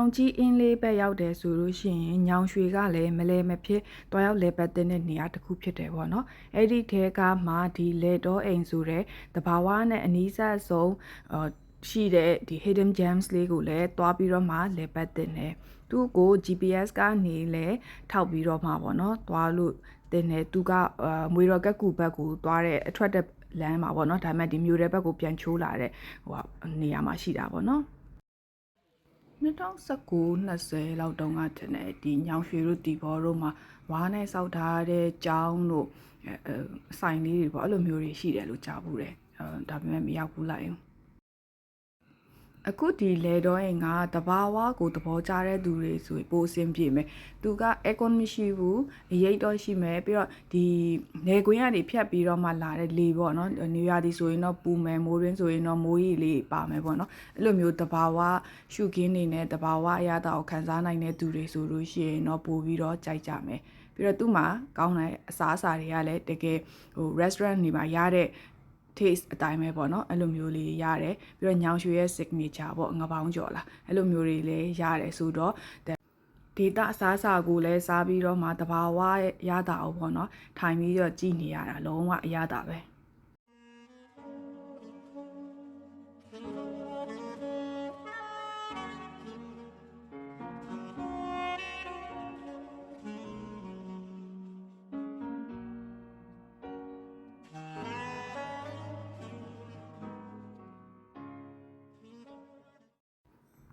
တောင်ကြီးအင်းလေးဘက်ရောက်တယ်ဆိုလို့ရှိရင်ညောင်ရွှေကလည်းမလဲမဖြစ်တွားရောက်လဲပတ်တဲ့နေရာတစ်ခုဖြစ်တယ်ပေါ့နော်အဲ့ဒီထဲကမှဒီလေတော့အိမ်ဆိုတဲ့တဘာဝနဲ့အနီးဆက်ဆုံးအာရှိတဲ့ဒီ hidden gems လေးကိုလည်းတွားပြီးတော့မှလဲပတ်တဲ့နေသူ့ကို GPS ကနေလဲထောက်ပြီးတော့မှပေါ့နော်တွားလို့တင်နေသူကအာမွေတော်ကက်ကူဘက်ကိုတွားတဲ့အထွက်တဲ့လမ်းမှာပေါ့နော်ဒါပေမဲ့ဒီမျိုးတဲ့ဘက်ကိုပြန်ချိုးလာတဲ့ဟိုကနေရာမှာရှိတာပေါ့နော် 2019 20လောက်တုန်းကထင်တယ်ဒီညောင်ရွှေတို့တီဘောတို့မှာဝါးနဲ့စောက်ထားတဲ့ကြောင်းတို့အဲအဲဆိုင်လေးတွေပေါ့အဲ့လိုမျိုးတွေရှိတယ်လို့ကြားဘူးတယ်အဲဒါပေမဲ့မရောက်ဘူးလိုက်ဘူး အခုဒီလေတော့ရင်ကတဘာဝကိုသဘောကျတဲ့သူတွေဆိုရင်ပိုအဆင်ပြေမယ်သူက aircon မရှိဘူးအရိတ်တော့ရှိမယ်ပြီးတော့ဒီလေကွင်းကနေဖြတ်ပြီးတော့မှလာတဲ့လေပေါ့နော်နေရာဒီဆိုရင်တော့ပူမယ်မိုးရင်းဆိုရင်တော့မိုးရီလေးပါမယ်ပေါ့နော်အဲ့လိုမျိုးတဘာဝရှုခင်းနေနဲ့တဘာဝအရာတောင်ခံစားနိုင်တဲ့သူတွေဆိုလို့ရှိရင်တော့ပို့ပြီးတော့ကြိုက်ကြမယ်ပြီးတော့သူ့မှာကောင်းတဲ့အစားအစာတွေကလည်းတကယ်ဟို restaurant တွေမှာရတဲ့ taste အတိုင်းပဲပေါ့နော်အဲ့လိုမျိုးလေးရတယ်ပြီးတော့ညောင်ရွှေရဲ့ signature ပေါ့ငပေါင်းကြော်လာအဲ့လိုမျိုးတွေလည်းရတယ်ဆိုတော့ဒေတာအစားအစာကိုလည်းစားပြီးတော့မှတဘာဝရတာအောင်ပေါ့နော်ထိုင်ပြီးတော့ကြည်နေရတာလုံးဝအရတာပဲ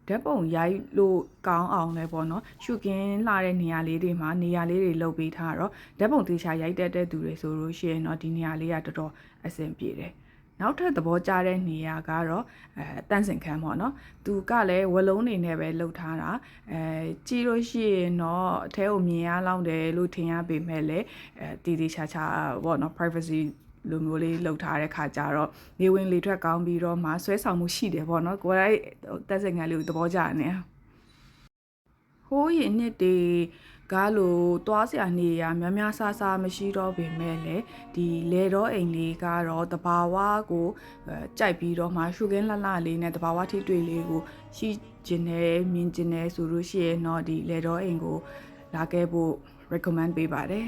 ဓာတ်ပုံရိုက်လို့ကောင်းအောင်လဲပေါ့နော်ရှုကင်းလှတဲ့နေရာလေးတွေမှာနေရာလေးတွေလုတ်ပေးထားတော့ဓာတ်ပုံတေချာရိုက်တတ်တဲ့သူတွေဆိုလို့ရှိရင်တော့ဒီနေရာလေးကတော်တော်အဆင်ပြေတယ်နောက်ထပ်သဘောကျတဲ့နေရာကတော့အဲတန့်စင်ခန်းပေါ့နော်သူကလည်းဝလုံးနေနဲ့ပဲလှုပ်ထားတာအဲကြည့်လို့ရှိရင်တော့အထဲကိုမြင်ရလောက်တယ်လို့ထင်ရပေမဲ့လည်းအဲတည်တည်ချာချာပေါ့နော် privacy လိုမျိုးလေးလှုပ်ထားတဲ့ခါကျတော့နေဝင်လေထွက်ကောင်းပြီးတော့မှဆွဲဆောင်မှုရှိတယ်ပေါ့နော်ကိုယ်တိုင်တက်စင်ငန်းလေးကိုသဘောကျနေဟိုးရင်နှစ်တွေကားလိုသွားစရာနေရများများဆဆမရှိတော့ပေမဲ့လည်းဒီလေတော့အိမ်လေးကတော့တဘာဝကိုအဲကြိုက်ပြီးတော့မှရှုခင်းလှလှလေးနဲ့တဘာဝထိတွေ့လေးကိုရှိကျင်တယ်မြင်ကျင်တယ်ဆိုလို့ရှိရင်တော့ဒီလေတော့အိမ်ကိုလာခဲ့ဖို့ recommend ပေးပါတယ်